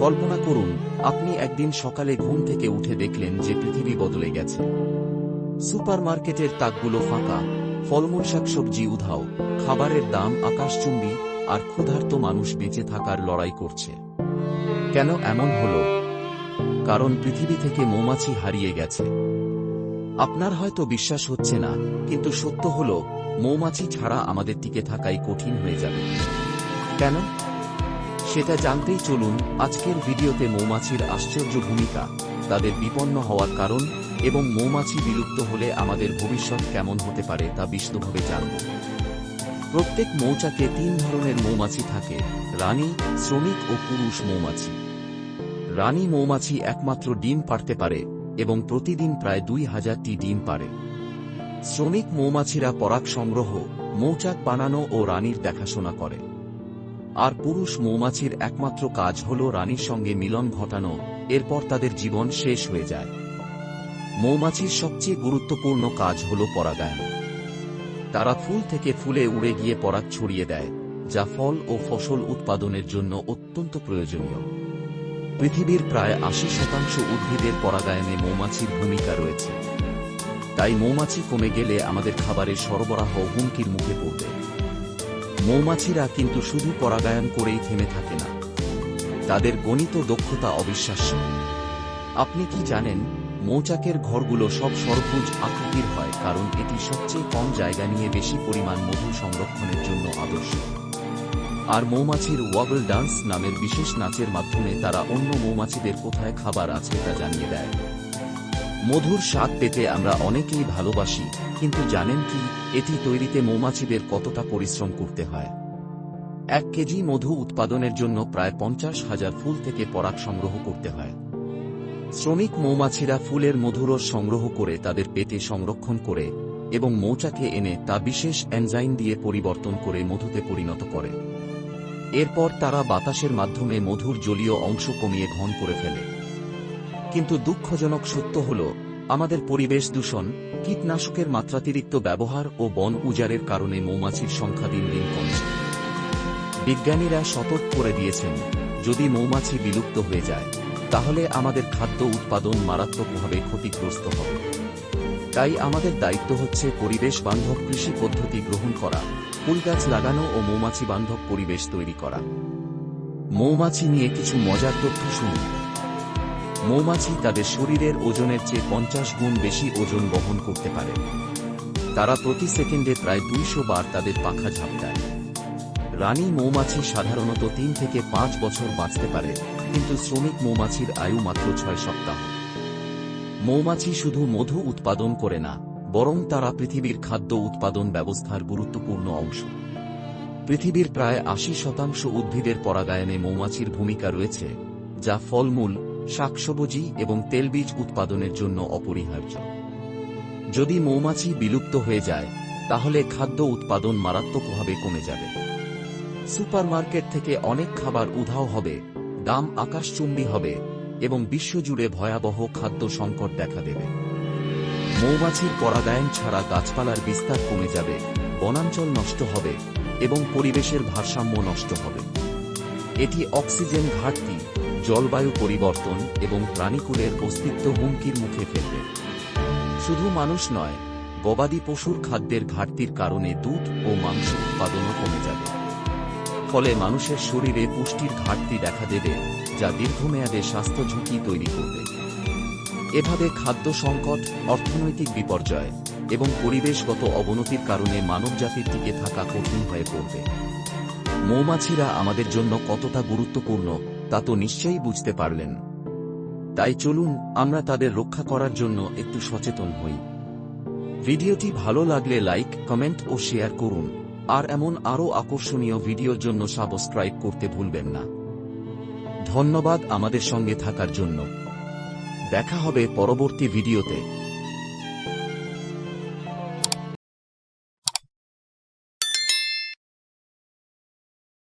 কল্পনা করুন, আপনি একদিন সকালে ঘুম থেকে উঠে দেখলেন যে পৃথিবী বদলে গেছে। সুপারমার্কেটের তাকগুলো ফাঁকা, ফলমূল, শাকসবজি উধাও, খাবারের দাম আকাশচুম্বী, আর ক্ষুধার্ত মানুষ বেঁচে থাকার লড়াই করছে। কেন এমন হল? কারণ পৃথিবী থেকে মৌমাছি হারিয়ে গেছে। আপনার হয়তো বিশ্বাস হচ্ছে না, কিন্তু সত্য হল, মৌমাছি ছাড়া আমাদের টিকে থাকাই কঠিন হয়ে যাবে। কেন? সেটা জানতেই চলুন, আজকের ভিডিওতে মৌমাছির আশ্চর্য ভূমিকা, তাদের বিপন্ন হওয়ার কারণ এবং মৌমাছি বিলুপ্ত হলে আমাদের ভবিষ্যৎ কেমন হতে পারে তা বিশদভাবে জানব। প্রত্যেক মৌচাকে তিন ধরনের মৌমাছি থাকে, রানী, শ্রমিক ও পুরুষ মৌমাছি। রানী মৌমাছি একমাত্র ডিম পারতে পারে এবং প্রতিদিন প্রায় দুই হাজারটি ডিম পারে শ্রমিক মৌমাছিরা পরাগ সংগ্রহ, মৌচাক বানানো ও রানীর দেখাশোনা করে। আর পুরুষ মৌমাছির একমাত্র কাজ হল রানীর সঙ্গে মিলন ঘটানো, এরপর তাদের জীবন শেষ হয়ে যায়। মৌমাছির সবচেয়ে গুরুত্বপূর্ণ কাজ হল পরাগায়ন। তারা ফুল থেকে ফুলে উড়ে গিয়ে পরাগ ছড়িয়ে দেয়, যা ফল ও ফসল উৎপাদনের জন্য অত্যন্ত প্রয়োজনীয়। পৃথিবীর প্রায় আশি শতাংশ উদ্ভিদের পরাগায়নে মৌমাছির ভূমিকা রয়েছে। তাই মৌমাছি কমে গেলে আমাদের খাবারের সরবরাহ হুমকির মুখে পড়বে। মৌমাছিরা কিন্তু শুধু পরাগায়ন করেই থেমে থাকে না। তাদের গণিত দক্ষতা অবিশ্বাস্য। আপনি কি জানেন, মৌচাকের ঘরগুলো সব সরভুজ আকৃতির হয় কারণ এটি সবচেয়ে কম জায়গা নিয়ে বেশি পরিমাণ মধু সংরক্ষণের জন্য আদর্শ। আর মৌমাছির ওয়াগল ডান্স নামের বিশেষ নাচের মাধ্যমে তারা অন্য মৌমাছিদের কোথায় খাবার আছে তা জানিয়ে দেয়। মধুর স্বাদ পেতে আমরা অনেকেই ভালোবাসি, কিন্তু জানেন কি, এটি তৈরিতে মৌমাছিদের কতটা পরিশ্রম করতে হয়। এক কেজি মধু উৎপাদনের জন্য প্রায় পঞ্চাশ হাজার ফুল থেকে পরাগ সংগ্রহ করতে হয়। শ্রমিক মৌমাছিরা ফুলের মধুরস সংগ্রহ করে তাদের পেটে সংরক্ষণ করে এবং মৌচাকে এনে তা বিশেষ এনজাইম দিয়ে পরিবর্তন করে মধুতে পরিণত করে। এরপর তারা বাতাসের মাধ্যমে মধুর জলীয় অংশ কমিয়ে ঘন করে ফেলে। কিন্তু দুঃখজনক সত্য হল, আমাদের পরিবেশ দূষণ, কীটনাশকের মাত্রাতিরিক্ত ব্যবহার ও বন উজাড়ের কারণে মৌমাছির সংখ্যা দিন দিন কমছে। বিজ্ঞানীরা সতর্ক করে দিয়েছেন, যদি মৌমাছি বিলুপ্ত হয়ে যায়, তাহলে আমাদের খাদ্য উৎপাদন মারাত্মকভাবে ক্ষতিগ্রস্ত হবে। তাই আমাদের দায়িত্ব হচ্ছে পরিবেশ বান্ধব কৃষি পদ্ধতি গ্রহণ করা, ফুল গাছ লাগানো ও মৌমাছি বান্ধব পরিবেশ তৈরি করা। মৌমাছি নিয়ে কিছু মজার তথ্য শুনুন। মৌমাছি তাদের শরীরের ওজনের চেয়ে পঞ্চাশ গুণ বেশি ওজন বহন করতে পারে। তারা প্রতি সেকেন্ডে প্রায় দুইশো বার তাদের পাখা ঝাপটায় রানী মৌমাছি সাধারণত তিন থেকে পাঁচ বছর বাঁচতে পারে, কিন্তু শ্রমিক মৌমাছির আয়ু মাত্র ছয় সপ্তাহ। মৌমাছি শুধু মধু উৎপাদন করে না, বরং তারা পৃথিবীর খাদ্য উৎপাদন ব্যবস্থার গুরুত্বপূর্ণ অংশ। পৃথিবীর প্রায় আশি শতাংশ উদ্ভিদের পরাগায়নে মৌমাছির ভূমিকা রয়েছে, যা ফলমূল শাকসবজি এবং তেলবীজ উৎপাদনের জন্য অপরিহার্য। যদি মৌমাছি বিলুপ্ত হয়ে যায়, তাহলে খাদ্য উৎপাদন মারাত্মকভাবে কমে যাবে। সুপারমার্কেট থেকে অনেক খাবার উধাও হবে, দাম আকাশচুম্বী হবে এবং বিশ্বজুড়ে ভয়াবহ খাদ্য সংকট দেখা দেবে। মৌমাছির পরাগায়ন ছাড়া গাছপালার বিস্তার কমে যাবে, বনাঞ্চল নষ্ট হবে এবং পরিবেশের ভারসাম্য নষ্ট হবে। এটি অক্সিজেন ঘাটতি জলবায়ু পরিবর্তন এবং প্রাণীকুলের অস্তিত্ব হুমকির মুখে ফেলবে। শুধু মানুষ নয়, গবাদি পশুর খাদ্যের ঘাটতির কারণে দুধ ও মাংস উৎপাদনও কমে যাবে। ফলে মানুষের শরীরে পুষ্টির ঘাটতি দেখা দেবে, যা দীর্ঘমেয়াদে স্বাস্থ্য ঝুঁকি তৈরি করবে। এভাবে খাদ্য সংকট, অর্থনৈতিক বিপর্যয় এবং পরিবেশগত অবনতির কারণে মানবজাতির টিকে থাকা কঠিন হয়ে পড়বে। মৌমাছিরা আমাদের জন্য কতটা গুরুত্বপূর্ণ তা তো নিশ্চয়ই বুঝতে পারলেন। তাই চলুন, আমরা তাদের রক্ষা করার জন্য একটু সচেতন হই। ভিডিওটি ভালো লাগলে লাইক, কমেন্ট ও শেয়ার করুন। আর এমন আরও আকর্ষণীয় ভিডিওর জন্য সাবস্ক্রাইব করতে ভুলবেন না। ধন্যবাদ আমাদের সঙ্গে থাকার জন্য। দেখা হবে পরবর্তী ভিডিওতে।